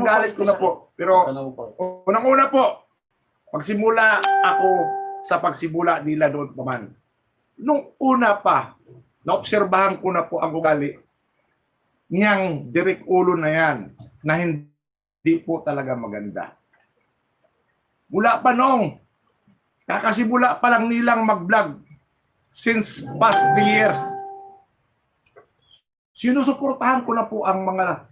galit ko na po. Pero Ano unang-una po, pagsimula ako sa pagsimula nila doon pa man. Nung una pa, naobserbahan ko na po ang ugali niyang direk ulo na yan na hindi po talaga maganda. Mula pa nung kakasimula pa lang nilang mag-vlog since past three years. Sinusuportahan ko na po ang mga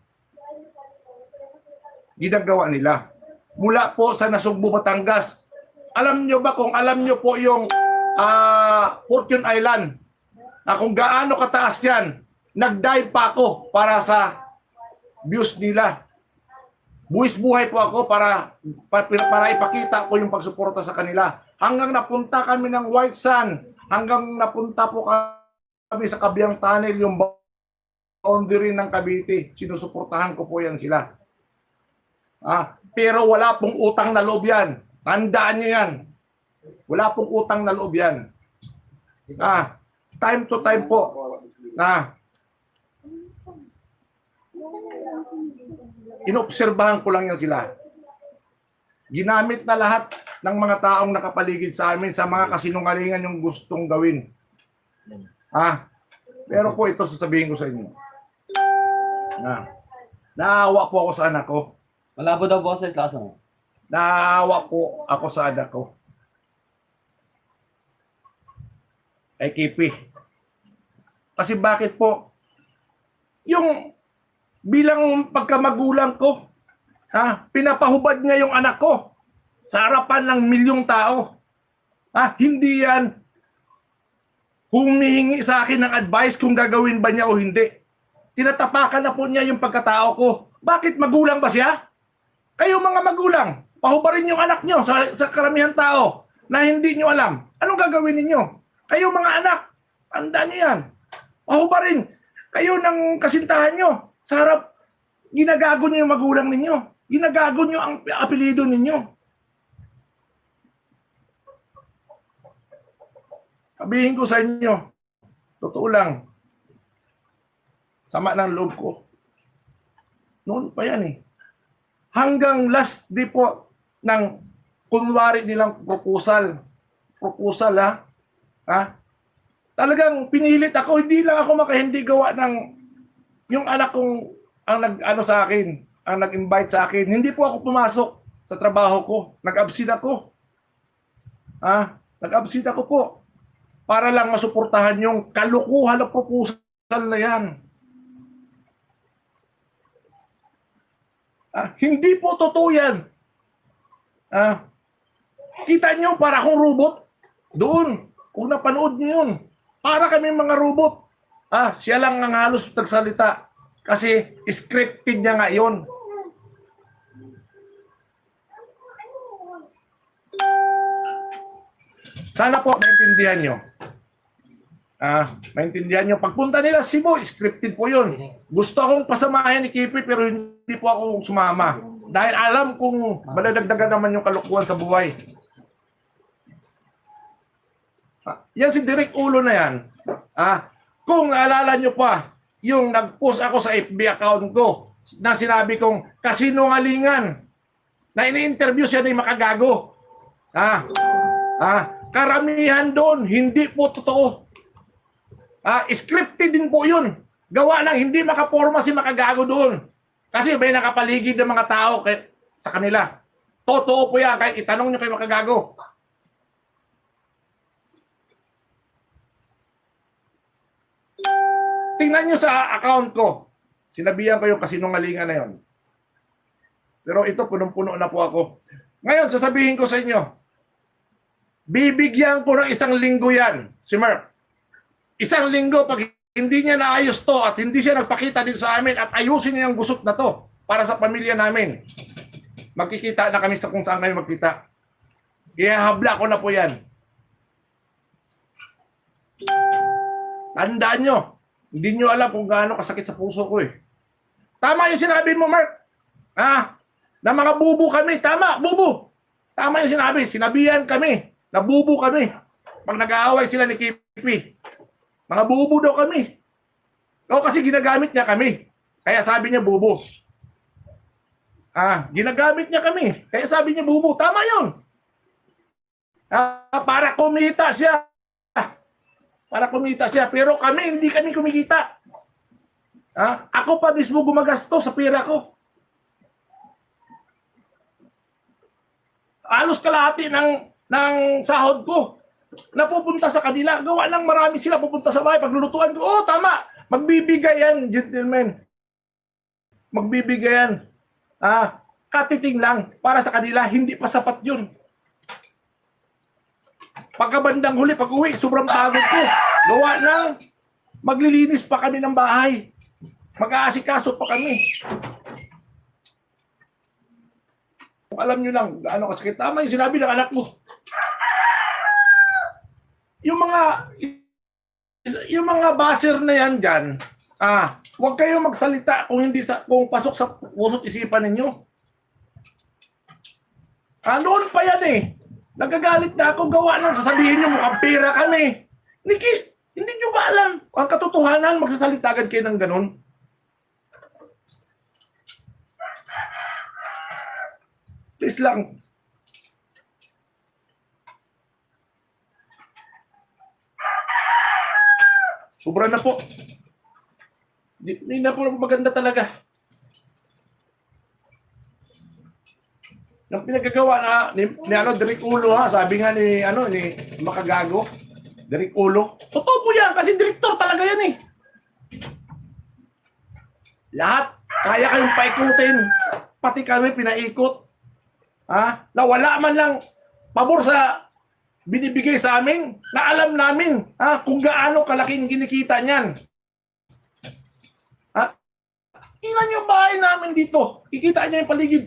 ginagawa nila. Mula po sa Nasugbu, Batangas. Alam nyo ba kung alam nyo po yung ah, Fortune Island na kung gaano kataas yan, nag-dive pa ako para sa views nila. Buwis buhay po ako para, para, para ipakita ko yung pagsuporta sa kanila. Hanggang napunta kami ng White Sun, hanggang napunta po kami sa Kabyang Tunnel, yung boundary ng Cavite. Sinusuportahan ko po yan sila. Ah, pero wala pong utang na loob yan. Tandaan niyo yan. Wala pong utang na loob yan. Ah, time to time po. Na inobserbahan ko lang yan sila. Ginamit na lahat ng mga taong nakapaligid sa amin sa mga kasinungalingan yung gustong gawin. Ah, pero po ito sasabihin ko sa inyo. Na, naawa po ako sa anak ko. Malabo daw boses, lakas mo. Naawa po ako sa anak ko. Kay Kipi. Kasi bakit po? Yung bilang pagkamagulang ko, ha, pinapahubad niya yung anak ko sa harapan ng milyong tao. Ha, hindi yan humihingi sa akin ng advice kung gagawin ba niya o hindi. Tinatapakan na po niya yung pagkatao ko. Bakit magulang ba siya? Kayo mga magulang, pahubarin yung anak nyo sa, sa karamihan tao na hindi nyo alam. Anong gagawin ninyo? Kayo mga anak, tandaan nyo yan. Pahubarin. Kayo ng kasintahan nyo. Sa harap, ginagago nyo yung magulang ninyo. Ginagago nyo ang apelido ninyo. Sabihin ko sa inyo, totoo lang, sama ng loob ko. Noon pa yan eh hanggang last day po ng kunwari nilang proposal. Proposal ha. Ha? Talagang pinilit ako, hindi lang ako makahindi gawa ng yung anak kong ang nag ano sa akin, ang nag-invite sa akin. Hindi po ako pumasok sa trabaho ko. Nag-absent ako. Ha? Nag-absent ako po. Para lang masuportahan yung kalukuhan na proposal na yan. Ah, hindi po totoo yan. Ah, kita nyo para akong robot? Doon. Kung napanood nyo yun. Para kami mga robot. Ah, siya lang ang halos nagsalita. Kasi scripted niya nga yun. Sana po maintindihan nyo. Ah, maintindihan nyo. Pagpunta nila Cebu, scripted po yun. Gusto akong pasamahin ni Kipi pero hindi po ako sumama. Dahil alam kong madadagdagan naman yung kalukuhan sa buhay. Ah, yan si Direk Ulo na yan. Ah, kung naalala nyo pa, yung nag-post ako sa FB account ko na sinabi kong kasinungalingan na ini-interview siya ni Makagago. Ah, ah, karamihan doon, hindi po totoo. Ah, scripted din po yun. Gawa lang, hindi makaporma si Makagago doon. Kasi may nakapaligid ng mga tao kay, sa kanila. Totoo po yan, kahit itanong nyo kay Makagago. Tingnan nyo sa account ko. Sinabihan ko yung kasinungalingan na yon. Pero ito, punong-puno na po ako. Ngayon, sasabihin ko sa inyo, bibigyan ko ng isang linggo yan, si Merck. Isang linggo, pag hindi niya naayos to at hindi siya nagpakita dito sa amin at ayusin niya yung gusot na to para sa pamilya namin, magkikita na kami sa kung saan kami magkita. Ihahabla ko na po yan. Tandaan nyo, hindi nyo alam kung gaano kasakit sa puso ko eh. Tama yung sinabi mo, Mark. Ah, na mga bubo kami. Tama, bubo. Tama yung sinabi. Sinabihan kami. Na bubo kami. Pag nag-aaway sila ni Kipi. Mga bubo daw kami. O kasi ginagamit niya kami. Kaya sabi niya bubo. Ah, ginagamit niya kami. Kaya sabi niya, bubu, tama yun. Ah, para kumita siya. Para kumita siya. Pero kami, hindi kami kumikita. Ah, ako pa mismo gumagastos sa pera ko. Alos kalahati ng, ng sahod ko napupunta sa kanila. Gawa ng marami sila pupunta sa bahay. Paglulutuan ko, oh tama, magbibigay yan, gentlemen. Magbibigay yan. Ah, katiting lang para sa kanila, hindi pa sapat yun. Pagkabandang huli, pag uwi, sobrang pagod ko. Gawa ng maglilinis pa kami ng bahay. Mag-aasikaso pa kami. Alam nyo lang, gaano kasakit. Tama yung sinabi ng anak mo. Yung mga yung mga baser na yan dyan, ah, huwag kayo magsalita kung hindi sa kung pasok sa puso't isipan ninyo. Ah, noon pa yan eh. Nagagalit na ako gawa ng sasabihin nyo mukhang pera kami. Niki, hindi nyo ba alam ang katotohanan magsasalita agad kayo ng ganun? Please lang. Sobra na po. Di, di na po maganda talaga. Yung pinagagawa na ni, ni ano, Derek Ulo ha, sabi nga ni ano ni Makagago, Derek Ulo. Totoo po yan kasi direktor talaga yan eh. Lahat kaya kayong paikutin. Pati kami pinaikot. Ha? Na wala man lang pabor sa binibigay sa amin na alam namin ha, kung gaano kalaking kinikita niyan. Ha? Ilan yung bahay namin dito? Ikita niya yung paligid.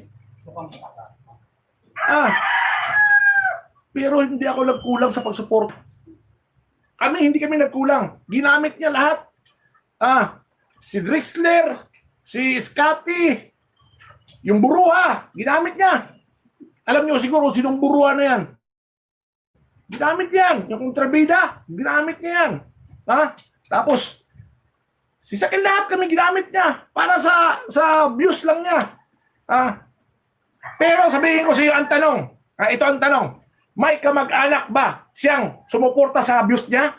Ah. Pero hindi ako nagkulang sa pagsupport. Kami, hindi kami nagkulang. Ginamit niya lahat. Ah, si Drexler, si Scotty, yung buruha, ginamit niya. Alam niyo siguro sinong buruha na yan. Ginamit yan. Yung kontrabida, ginamit niya yan. Ha? Tapos, si Sakil lahat kami ginamit niya para sa sa views lang niya. Ah. Pero sabihin ko sa iyo ang tanong. Ah, ito ang tanong. May kamag-anak ba siyang sumuporta sa views niya?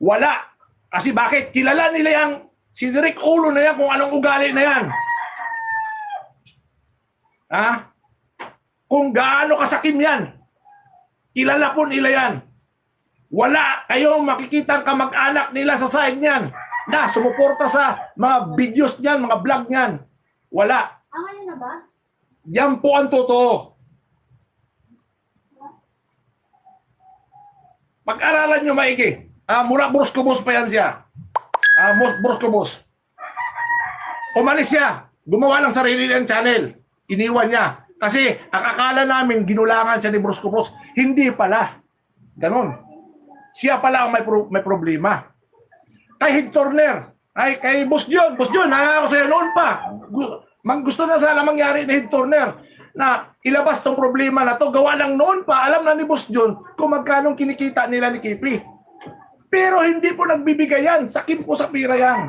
Wala. Kasi bakit? Kilala nila yang si Derek Ulo na yan kung anong ugali na yan. Ha? Kung gaano kasakim yan. Kilala po nila yan. Wala kayong makikitang kamag-anak nila sa side niyan na sumuporta sa mga videos niyan, mga vlog niyan. Wala. Ah, ngayon na ba? Yan po ang totoo. Pag-aralan nyo maigi. Ah, mula Bruskobos pa yan siya. Ah, Bruskobos. Umalis siya. Gumawa ng sarili niyang channel. Iniwan niya. Kasi ang akala namin ginulangan siya ni Bruskobos. Hindi pala. Ganon. Siya pala ang may, pro- may problema. Kay Hig Turner. Ay, kay Boss John. Boss John, naalala ko sa'yo noon pa. Mang gusto na sana mangyari ni Hig Turner na ilabas tong problema na to. Gawa lang noon pa. Alam na ni Boss John kung magkano kinikita nila ni Kipi. Pero hindi po nagbibigay yan. Sakim po sa pira yan.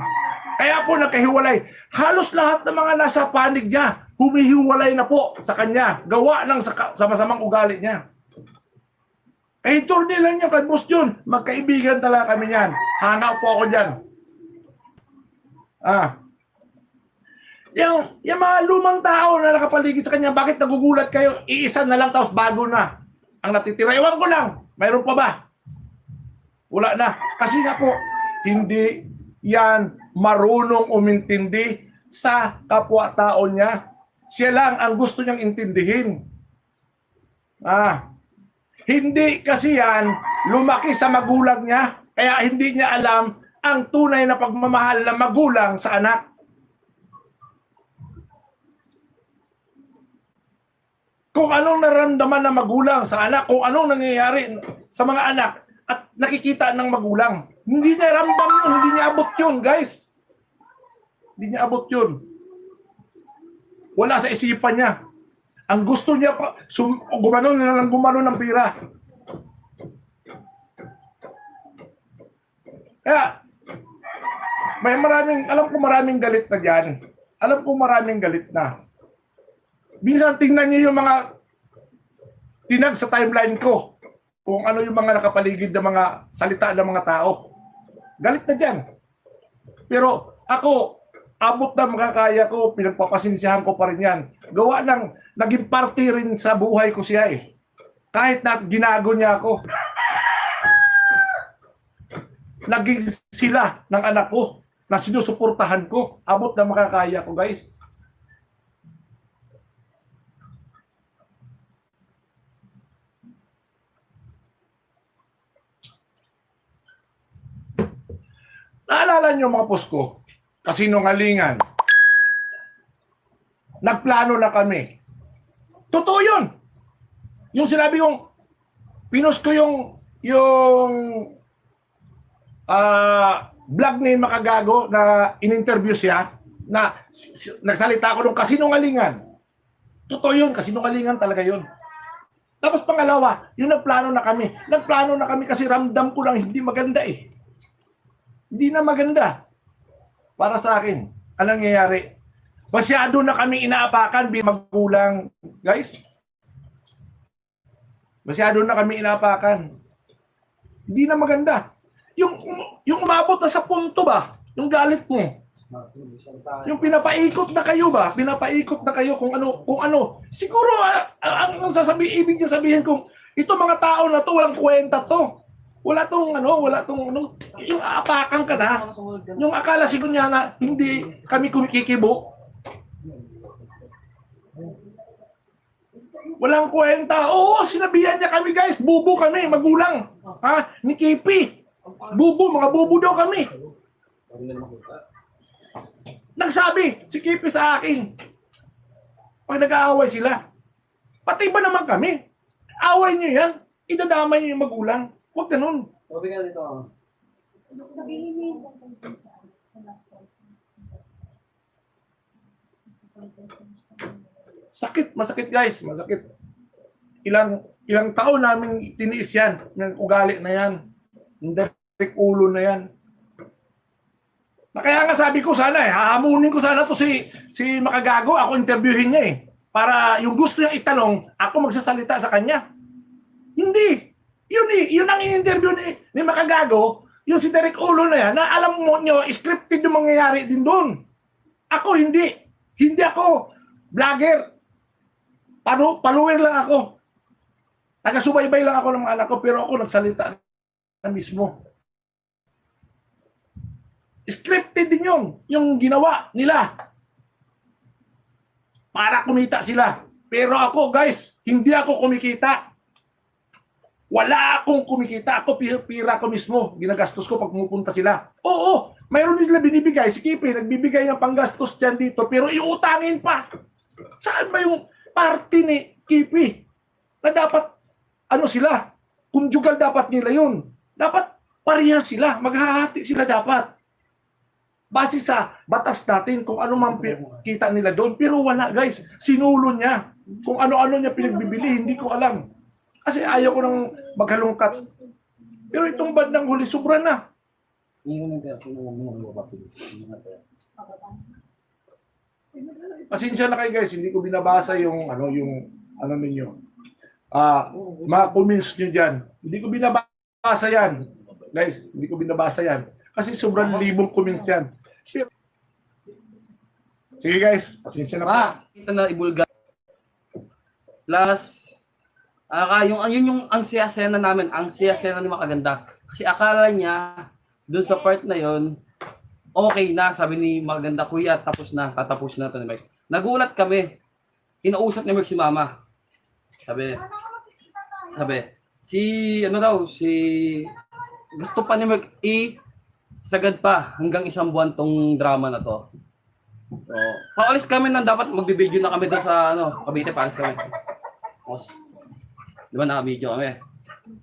Kaya po nagkahiwalay. Halos lahat ng mga nasa panig niya, humihiwalay na po sa kanya. Gawa ng sa, sa masamang ugali niya. Eh, turni lang niya kay Boss John. Magkaibigan talaga kami yan. Hangaw po ako dyan. Ah. Yung, yung mga lumang tao na nakapaligid sa kanya, bakit nagugulat kayo? Iisa na lang tapos bago na. Ang natitira, ewan ko lang. Mayroon pa ba? Wala na. Kasi nga po, hindi yan marunong umintindi sa kapwa-tao niya. Siya lang ang gusto niyang intindihin. Ah, hindi kasi yan lumaki sa magulang niya, kaya hindi niya alam ang tunay na pagmamahal ng magulang sa anak. Kung anong naramdaman ng magulang sa anak, kung anong nangyayari sa mga anak at nakikita ng magulang. Hindi niya ramdam yun, hindi niya abot yun, guys. Hindi niya abot yun. Wala sa isipan niya. Ang gusto niya sum, gumano na lang gumano ng pira. Kaya, may maraming, alam ko maraming galit na dyan. Alam ko maraming galit na. Minsan tingnan niyo yung mga tinag sa timeline ko kung ano yung mga nakapaligid ng mga salita ng mga tao. Galit na dyan. Pero ako, abot na makakaya ko, pinagpapasinsyahan ko pa rin yan. Gawa ng, naging party rin sa buhay ko siya eh. Kahit na ginago niya ako. Naging sila ng anak ko na sinusuportahan ko. Abot na makakaya ko guys. Naalala niyo mga posko, kasinungalingan. Nagplano na kami. Totoo yun. Yung sinabi kong, pinost ko yung, yung, ah, vlog ni Makagago na in-interview siya, na nagsalita ako ng kasinungalingan. Totoo yun, kasinungalingan talaga yun. Tapos pangalawa, yung nagplano na kami. Nagplano na kami kasi ramdam ko lang hindi maganda eh. Hindi na maganda. Para sa akin, anong nangyayari? Masyado na kami inaapakan bilang magulang. Guys, masyado na kami inaapakan. Hindi na maganda. Yung, yung umabot na sa punto ba, yung galit mo, yung pinapaikot na kayo ba? Pinapaikot na kayo kung ano, kung ano. Siguro, ah, ah, ang sasabi, ibig niya sabihin kung ito mga tao na to, walang kwenta to. Wala tong ano, wala tong ano, yung aapakan ka na. Yung akala siguro niya na hindi kami kumikikibo. Walang kwenta. Oo, sinabihan niya kami guys. Bubo kami, magulang. Ha? Ni Kipi. Bubo, mga bubo daw kami. Nagsabi si Kipi sa akin. Pag nag-aaway sila. Pati ba naman kami? Away niyo yan. Idadamay niyo yung magulang. Huwag ganun. Sabi ka dito. ah. Sabihin niyo yung tungkol sa, sa last call. Sakit, masakit guys, masakit. Ilang ilang taon namin tiniis yan, ng ugali na yan. Direct ulo na yan. Na kaya nga sabi ko sana eh, hahamunin ko sana to si si Makagago, ako interviewin niya eh. Para yung gusto niyang itanong, ako magsasalita sa kanya. Hindi. Yun eh, yun ang interview ni, ni Makagago, yung si Derek Ulo na yan, na alam mo nyo, scripted yung mangyayari din doon. Ako hindi. Hindi ako vlogger. Palu, paluwer lang ako. Taga-subaybay lang ako ng mga anak ko, pero ako nagsalita na mismo. Scripted din yun, yung ginawa nila. Para kumita sila. Pero ako, guys, hindi ako kumikita. Wala akong kumikita. Ako, pi- pira ko mismo. Ginagastos ko pag pumupunta sila. Oo, mayroon din sila binibigay. Si Kipi, nagbibigay ng panggastos dyan dito, pero iutangin pa. Saan ba yung party ni Kipi? Na dapat, ano sila? Conjugal dapat nila yun. Dapat pareha sila. Maghahati sila dapat. Base sa batas natin kung ano man kita nila doon. Pero wala guys. Sinulo niya. Kung ano-ano niya pinagbibili, hindi ko alam. Kasi ayaw ko nang maghalongkat. Pero itong bandang huli, sobra na. Pasensya na kayo guys, hindi ko binabasa yung ano yung ano ninyo. Ah, mga comments nyo dyan. Hindi ko binabasa yan. Guys, hindi ko binabasa yan. Kasi sobrang libong comments yan. Sige guys, pasensya na pa. Kita na ibulga. Plus, aka yung yun yung ang siyasena namin, ang siyasena ni Makaganda. Kasi akala niya doon sa part na yon okay na, sabi ni Maganda, kuya, tapos na, tatapos na to ni Mike. Nagulat kami. Kinausap ni Mike si Mama. Sabi, sabi, si, ano daw, si, gusto pa ni Mike i, sagad pa hanggang isang buwan tong drama na to. So, paalis kami na dapat magbibideo na kami doon sa ano, Cavite, paalis kami. Tapos, di ba naka-video kami.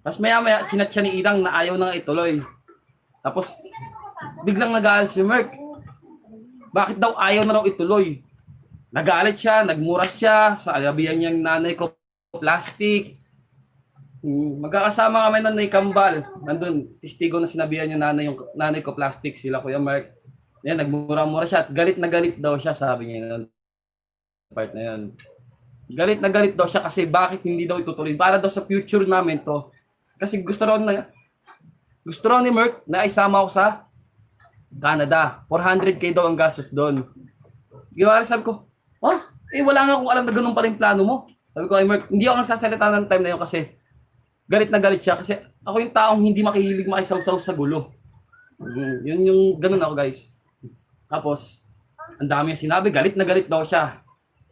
Tapos maya maya, chinat siya ni Idang na ayaw na ituloy. Tapos, biglang nagalit si Merk. Bakit daw ayaw na raw ituloy? Nagalit siya, nagmura siya, sa alabihan niyang nanay ko plastic. Hmm, magkakasama kami ng Kambal. Nandun, testigo na sinabihan yung nanay, yung nanay ko plastic sila, Kuya Mark. Yan, nagmura-mura siya at galit na galit daw siya, sabi niya nun. Part na yun. Galit na galit daw siya kasi bakit hindi daw itutuloy. Para daw sa future namin to. Kasi gusto raw na gusto raw ni Merck na isama ako sa Canada. 400k daw ang gastos doon. Giwala sabi ko, oh, eh wala nga akong alam na ganun pala yung plano mo. Sabi ko kay Merck, hindi ako nagsasalita ng time na yun kasi galit na galit siya kasi ako yung taong hindi makihilig makisawsaw sa gulo. Mm, yun yung ganun ako guys. Tapos, ang dami niya sinabi, galit na galit daw siya.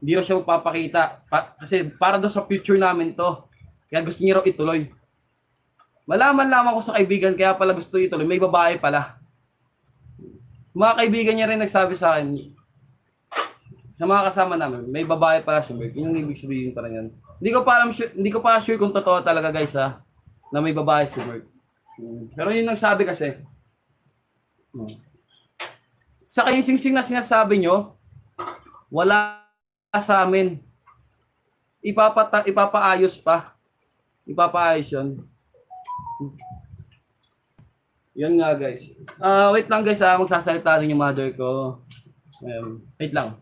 Hindi raw siya magpapakita. Pa- kasi para daw sa future namin to. Kaya gusto niya raw ituloy. Malaman lamang ko sa kaibigan, kaya pala gusto ituloy. May babae pala. Mga kaibigan niya rin nagsabi sa akin, sa mga kasama namin, may babae pala si. Yun yung ibig sabihin pa yan. Hindi ko pa alam, sure, hindi ko pa sure kung totoo talaga guys ha, na may babae si. Hmm. Pero yun ang sabi kasi, sa kayong singsing na sinasabi nyo, wala sa amin. Ipapata, ipapaayos pa. Ipapaayos yun. Yan nga guys. Ah, wait lang guys ah, magsasalita rin yung mother ko. Um, wait lang.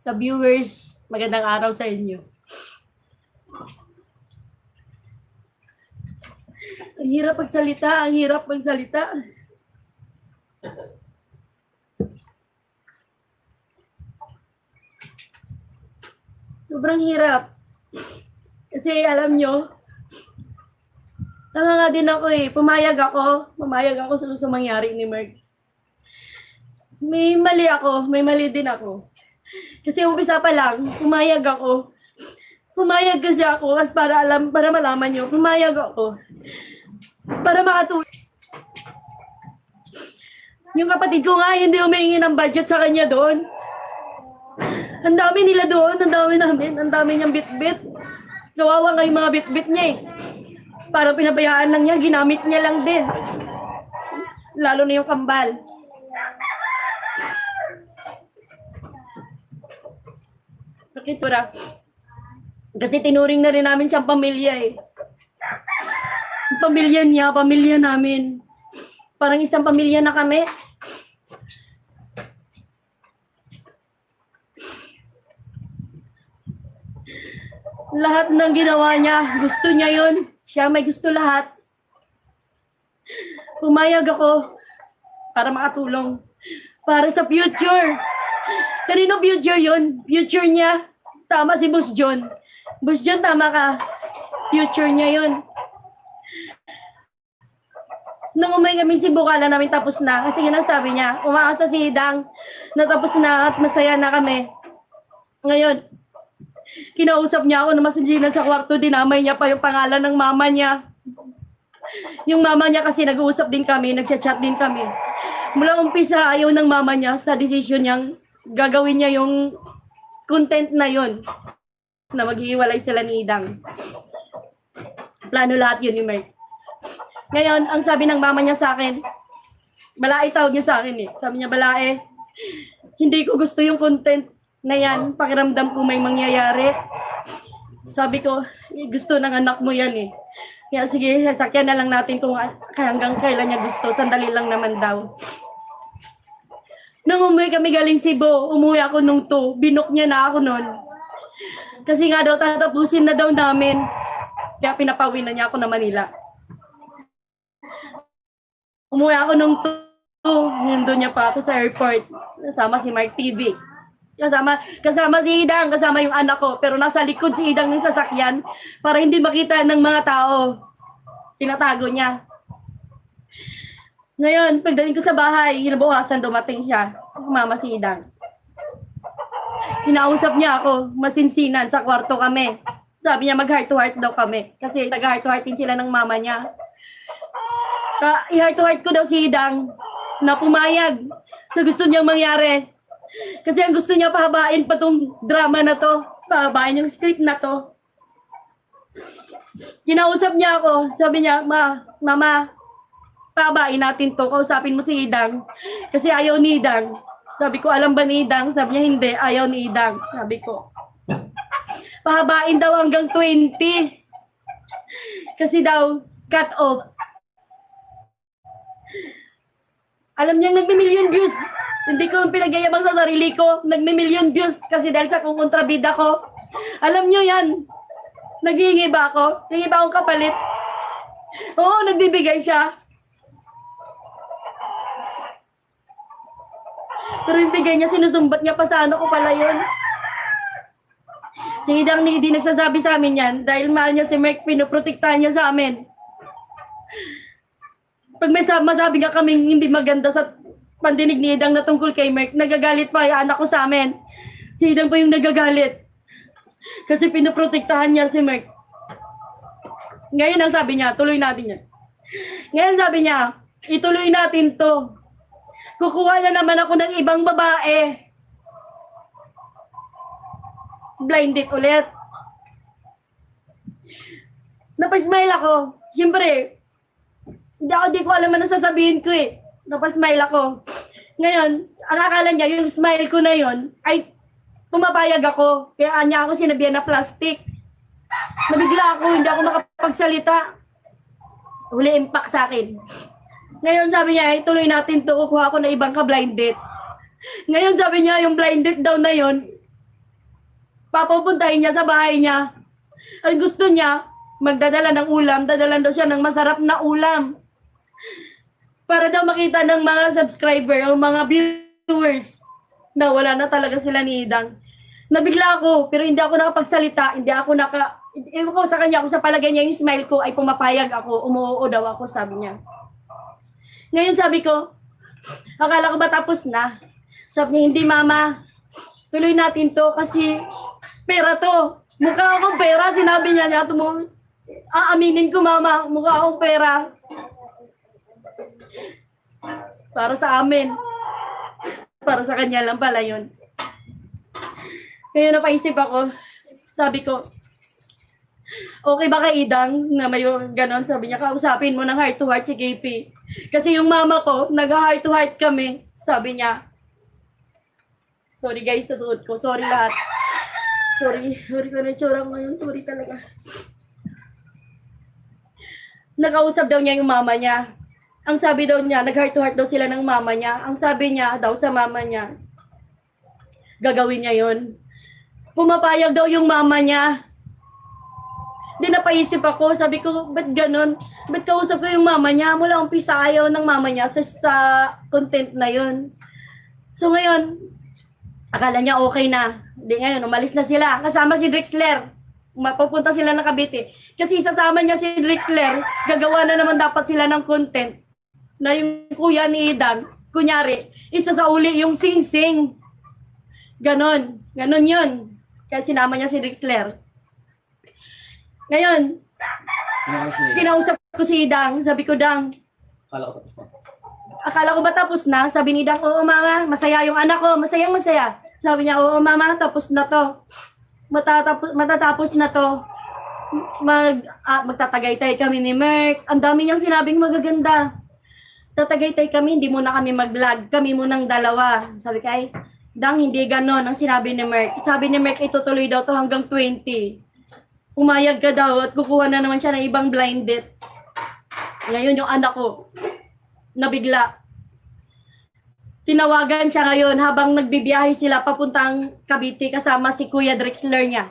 Sa viewers, magandang araw sa inyo. Ang hirap magsalita, ang hirap magsalita. Sobrang hirap. Kasi alam nyo, tanga nga din ako eh. Pumayag ako. Pumayag ako sa, sa mangyari ni Merck. May mali ako. May mali din ako. Kasi umpisa pa lang, pumayag ako. Pumayag kasi ako kasi para alam para malaman niyo, pumayag ako. Para makatulong. Yung kapatid ko nga, hindi humingi ng budget sa kanya doon. Ang dami nila doon, ang dami namin, ang dami niyang bit-bit. Kawawa nga yung mga bit-bit niya eh. Para pinabayaan lang niya, ginamit niya lang din. Lalo na yung kambal. Bakit? Kasi tinuring na rin namin siyang pamilya eh. Pamilya niya, pamilya namin. Parang isang pamilya na kami. Lahat ng ginawa niya, gusto niya yun. Siya may gusto lahat. Pumayag ako para makatulong. Para sa future. Kanino future yun? Future niya. Tama si Boss John. Boss John, tama ka. Future niya yun. Nung umay kami si Bukala namin tapos na. Kasi yun ang sabi niya. Umaasa si Hidang na tapos na at masaya na kami. Ngayon, kinausap niya ako na masinsinan sa kwarto. Dinamay niya pa yung pangalan ng mama niya. Yung mama niya kasi nag-uusap din kami, nagchat-chat din kami. Mula umpisa, ayaw ng mama niya sa decision niyang gagawin niya yung content na yon na maghihiwalay sila ni Idang. Plano lahat yun ni Merck. Ngayon, ang sabi ng mama niya sa akin, balae tawag niya sa akin eh. Sabi niya, balae, hindi ko gusto yung content na yan. Pakiramdam ko may mangyayari. Sabi ko, "Eh, gusto ng anak mo yan eh. Kaya sige, sasakyan na lang natin kung hanggang kailan niya gusto. Sandali lang naman daw. Nung umuwi kami galing Cebu, umuwi ako nung to. Binok niya na ako nun. Kasi nga daw, tatapusin na daw namin. Kaya pinapawi na niya ako na Manila. Umuwi ako nung to. Nandun niya pa ako sa airport. Kasama si Mark TV. Kasama, kasama si Idang, kasama yung anak ko. Pero nasa likod si Idang ng sasakyan para hindi makita ng mga tao. Tinatago niya. Ngayon, pagdating ko sa bahay, hinabukasan dumating siya. Mama si Idang. Kinausap niya ako, masinsinan sa kwarto kami. Sabi niya mag heart to heart daw kami. Kasi nag heart to heart din sila ng mama niya. Ka, i-heart to heart ko daw si Idang na pumayag sa gusto niyang mangyari. Kasi ang gusto niya pahabain pa tong drama na to. Pahabain yung script na to. Kinausap niya ako. Sabi niya, Ma, Mama, pahabain natin to. Kausapin mo si Idang. Kasi ayaw ni Idang. Sabi ko, alam ba ni Idang? Sabi niya, hindi. Ayaw ni Idang. Sabi ko. Pahabain daw hanggang 20. Kasi daw, cut off. Alam niyang nagme-million views. Hindi ko pinagyayabang sa sarili ko. Nagme-million views kasi dahil sa kung kontrabida ko. Alam niyo yan. Naghihingi ba ako? Hingi ba akong kapalit? Oo, nagbibigay siya. Pero yung bigay niya, sinusumbat niya pa sa ano ko pala yun. Si Idang ni di nagsasabi sa amin yan dahil mahal niya si Merck, pinoprotektahan niya sa amin. Pag may sab- masabi nga kaming hindi maganda sa pandinig ni Idang na tungkol kay Merck, nagagalit pa yung anak ko sa amin. Si Idang pa yung nagagalit. Kasi pinoprotektahan niya si Merck. Ngayon ang sabi niya, tuloy natin yan. Ngayon sabi niya, ituloy natin to. Kukuha na naman ako ng ibang babae. Blind date ulit. Napasmile ako. Siyempre, hindi ako, di ko alam ano sasabihin ko eh. Napasmile ako. Ngayon, ang akala niya, yung smile ko na yon ay pumapayag ako. Kaya niya ako sinabihan na plastic. Nabigla ako, hindi ako makapagsalita. Huli impact sa akin. Ngayon sabi niya, ay tuloy natin to, kukuha ko na ibang ka-blind date. Ngayon sabi niya, yung blind date daw na yon papupuntahin niya sa bahay niya. Ay gusto niya, magdadala ng ulam, dadalan daw siya ng masarap na ulam. Para daw makita ng mga subscriber o mga viewers na wala na talaga sila ni Idang. Nabigla ako, pero hindi ako nakapagsalita, hindi ako naka... Ewan ko sa kanya, kung sa palagay niya yung smile ko ay pumapayag ako, umuoo daw ako, sabi niya. Ngayon sabi ko, akala ko ba tapos na? Sabi niya, hindi mama, tuloy natin to kasi pera to. Mukha akong pera, sinabi niya niya, tumo, aaminin ko mama, mukha akong pera. Para sa amin. Para sa kanya lang pala yun. Kaya napaisip ako, sabi ko, okay ba kay Idang na may ganon? Sabi niya, kausapin mo ng heart to heart si KP. Kasi yung mama ko, nag-heart to heart kami. Sabi niya, sorry guys sa suot ko, sorry lahat. Sorry, sorry ko na yung ko ngayon, sorry talaga. Nakausap daw niya yung mama niya. Ang sabi daw niya, nag-heart to heart daw sila ng mama niya. Ang sabi niya daw sa mama niya, gagawin niya yon. Pumapayag daw yung mama niya. Di napaisip ako, sabi ko, ba't ganun? Ba't kausap ko yung mama niya? Mula umpisa ayaw ng mama niya sa, sa content na yon. So ngayon, akala niya okay na. Di ngayon, umalis na sila. Kasama si Drexler. Mapupunta sila ng Cavite. Kasi sasama niya si Drexler, gagawa na naman dapat sila ng content na yung kuya ni Idan, kunyari, isa sa uli yung sing-sing. Ganon. Ganon yun. Kaya sinama niya si Drexler. Ngayon, kinausap ko si Idang. Sabi ko, Dang, akala ko tapos na. akala ko ba tapos na? Sabi ni Dang, oo mama, masaya yung anak ko, masayang masaya. Sabi niya, oo mama, tapos na to. Matatapos, matatapos na to. Mag, ah, magtatagaytay kami ni Merck. Ang dami niyang sinabing magaganda. Tatagaytay kami, hindi muna kami mag-vlog. Kami munang dalawa. Sabi kay, Dang, hindi ganon ang sinabi ni Merck. Sabi ni Merck, itutuloy daw to hanggang 20. Umayag ka daw at kukuha na naman siya ng ibang blind date. Ngayon yung anak ko, nabigla. Tinawagan siya ngayon habang nagbibiyahe sila papuntang Cavite kasama si Kuya Drexler niya.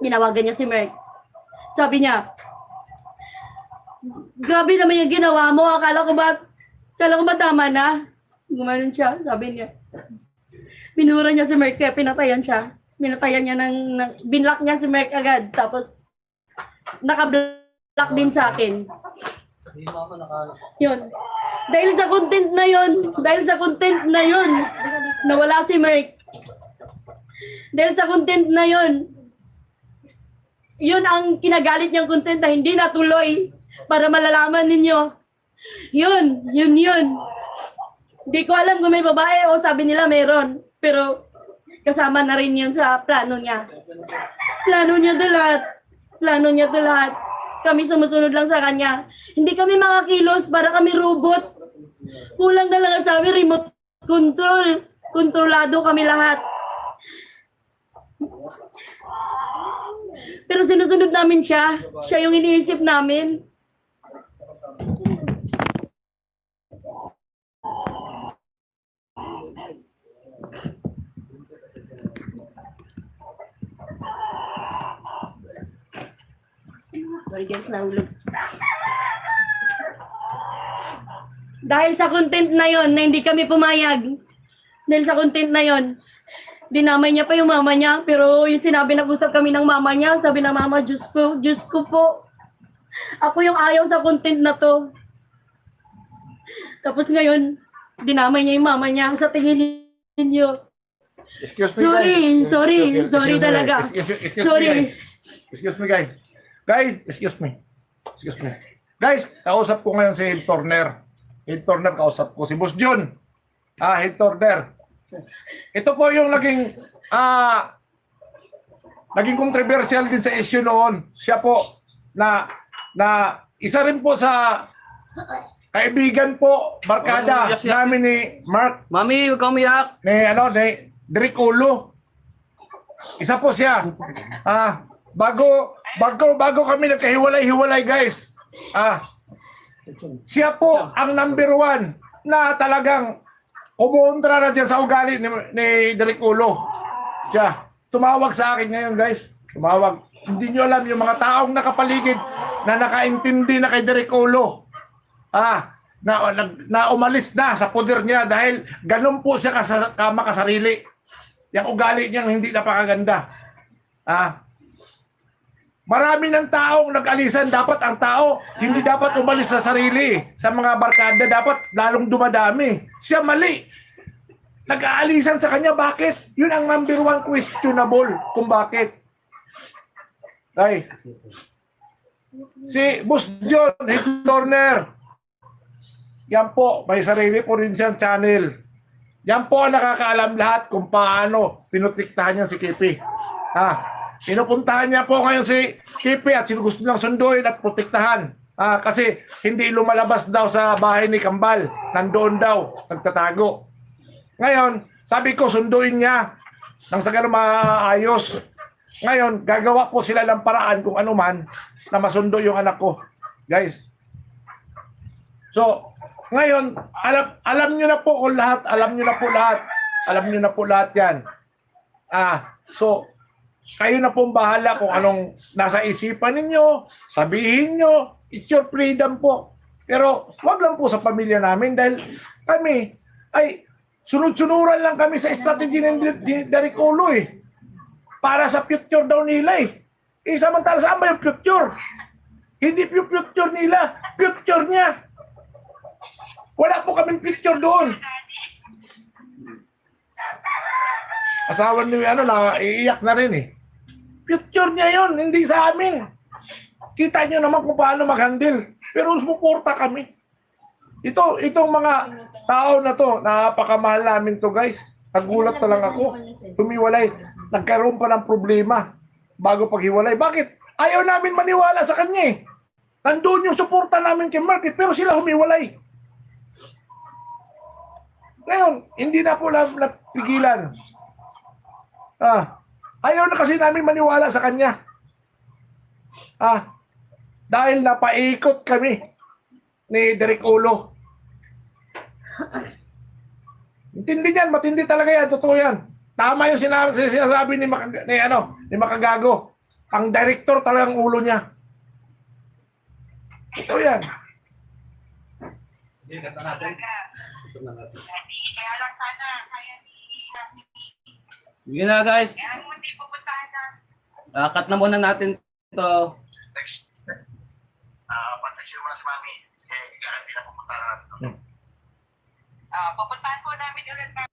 Tinawagan niya si Merck. Sabi niya, grabe naman yung ginawa mo. Akala ko ba, akala ko ba tama na? Gumanon siya, sabi niya. Binura niya si Merck kaya pinatayan siya. Pinatayan niya ng, ng binlock niya si Merck agad. Tapos, naka-block din sa akin. Hindi mo ako nakala. Yun. Dahil sa content na yun, dahil sa content na yun, nawala si Merck. Dahil sa content na yun, yun ang kinagalit niyang content na hindi natuloy para malalaman ninyo. Yun, yun, yun. Hindi ko alam kung may babae o sabi nila meron. Pero kasama na rin yun sa plano niya. Plano niya to lahat. Plano niya to lahat. Kami sumusunod lang sa kanya. Hindi kami mga kilos para kami robot. Kulang na lang sa amin remote control. Kontrolado kami lahat. Pero sinusunod namin siya. Siya yung iniisip namin. Sorry guys, nahulog. Dahil sa content na yon na hindi kami pumayag, dahil sa content na yon, dinamay niya pa yung mama niya, pero yung sinabi nag-usap kami ng mama niya, sabi ng mama, Diyos ko, Diyos ko po. Ako yung ayaw sa content na to. Tapos ngayon, dinamay niya yung mama niya sa tingin ninyo. Excuse me, Sorry, guys. sorry, Excuse- sorry excuse me, talaga. guys. Excuse, excuse Sorry. me, guys. Excuse me, guys. Guys, excuse me. Excuse me. Guys, kausap ko ngayon si Head Turner. Head Turner, kausap ko si Boss John. Ah, Head Turner. Ito po yung naging ah naging controversial din sa issue noon. Siya po na na isa rin po sa kaibigan po, barkada Umiyak siya. namin ni Mark Mami, huwag kang umiyak. ni ano ni Derek Ulo. Isa po siya. Ah, bago bago bago kami nagkahiwalay-hiwalay, guys. Ah, siya po ang number one na talagang kumontra na dyan sa ugali ni, ni Derek Ulo. Siya. Tumawag sa akin ngayon, guys. Tumawag. Hindi nyo alam yung mga taong nakapaligid na nakaintindi na kay Derek Ulo. Ah, na, na, na umalis na sa poder niya dahil ganun po siya kasa, kamakasarili. Yung ugali niyang hindi napakaganda. Ah, Marami ng taong nag-alisan. Dapat ang tao, hindi dapat umalis sa sarili. Sa mga barkada, dapat lalong dumadami. Siya mali. Nag-aalisan sa kanya. Bakit? Yun ang number one questionable kung bakit. Ay. Si Boss John, Head Turner. Yan po, may sarili po rin siyang channel. Yan po ang nakakaalam lahat kung paano pinutiktahan niya si Kipi. Ha? Pinupuntahan niya po ngayon si Kipi at sino gusto niyang sunduin at protektahan. Ah, kasi hindi lumalabas daw sa bahay ni Kambal. Nandoon daw, nagtatago. Ngayon, sabi ko sunduin niya nang sa ganun maayos. Ngayon, gagawa po sila ng paraan kung ano man na masundo yung anak ko. Guys. So, ngayon, alam alam niyo na po kung lahat, alam niyo na po lahat. Alam niyo na po lahat 'yan. Ah, so kayo na pong bahala kung anong nasa isipan ninyo, sabihin nyo, it's your freedom po. Pero wag lang po sa pamilya namin dahil kami ay sunod-sunuran lang kami sa strategy ng Derek Ulo eh. Para sa future daw nila eh. Eh samantala saan ba yung future? Hindi yung future nila, future niya. Wala po kaming picture doon. Asawa ni ano na iiyak na rin eh. Future niya yon, hindi sa amin. Kita niyo naman kung paano mag-handle. Pero sumuporta kami. Ito, itong mga tao na to, napakamahal namin to guys. Nagulat na lang ako. Tumiwalay. Nagkaroon pa ng problema bago paghiwalay. Bakit? Ayaw namin maniwala sa kanya eh. Nandun yung suporta namin kay Mark eh, pero sila humiwalay. Ngayon, hindi na po na napigilan. Ah, ayaw na kasi namin maniwala sa kanya. Ah, dahil napaikot kami ni Derek Ulo. Intindi yan, matindi talaga yan, totoo yan. Tama yung sinabi, sinasabi ni, Makag, ni, ano, ni Makagago. Ang director talagang ulo niya. Totoo yan. Kaya lang sana, kaya ni Yun na guys. Kaya mo hindi pupuntahan na. Ah, cut na muna natin to. Ah, patasin mo na si Mami. Eh, hindi na pupunta na. Ah, pupuntahan po namin ulit na